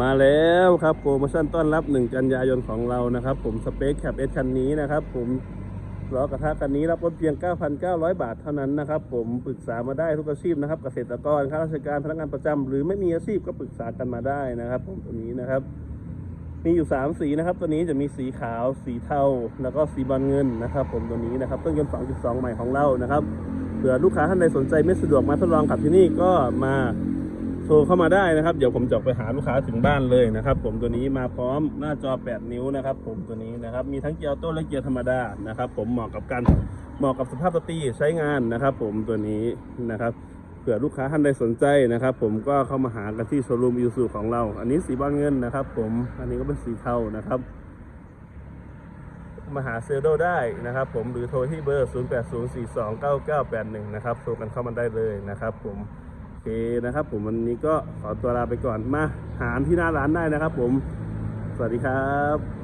มาแล้วครับโปรโมชั่นต้อนรับ 1 กันยายนของเรานะครับ ผมสเปคแคปเอสคันนี้นะครับ ผมล้อกระทะคันนี้รับรถเพียง 9,900 บาทเท่านั้นนะครับ ผมปรึกษามาได้ทุกอาชีพนะครับ เกษตรกรข้าราชการพนักงานประจำหรือไม่มีอาชีพก็ปรึกษากันมาได้นะครับ ผมตัวนี้นะครับ มีอยู่ 3 สีนะครับ ตัวนี้จะมีสีขาวสีเทาแล้วก็สีบอลเงินนะครับ ผมตัวนี้นะครับเครื่องยนต์2.2 ใหม่ของเรานะครับเผื่อลูกค้าท่านใดสนใจไม่สะดวกมาทดลองขับที่นี่ก็มา โทรเข้ามาได้นะครับ เดี๋ยวผมจะออกไปหาลูกค้าถึงบ้านเลยนะครับ ผมตัวนี้มาพร้อมหน้าจอ 8 นิ้วนะครับ ผมตัวนี้นะครับมีทั้งเกียร์ออโต้และเกียร์ธรรมดานะครับ ผมเหมาะกับการเหมาะกับสภาพสตรีใช้งานนะครับ ผมตัวนี้นะครับเผื่อลูกค้าท่านใดสนใจนะครับ ผมก็เข้ามาหากันที่โชว์รูมยูสุของเรา อันนี้สีบอลเงินนะครับ ผมอันนี้ก็เป็นสีเทานะครับมาหาเซลโดได้นะครับ ผมหรือโทรที่เบอร์ 0804299981 นะครับโทรกันเข้ามาได้เลยนะครับ ผม เคนะครับ ผมวันนี้ก็ขอตัวลาไปก่อนมาหาที่หน้าร้านได้นะครับ ผม สวัสดีครับ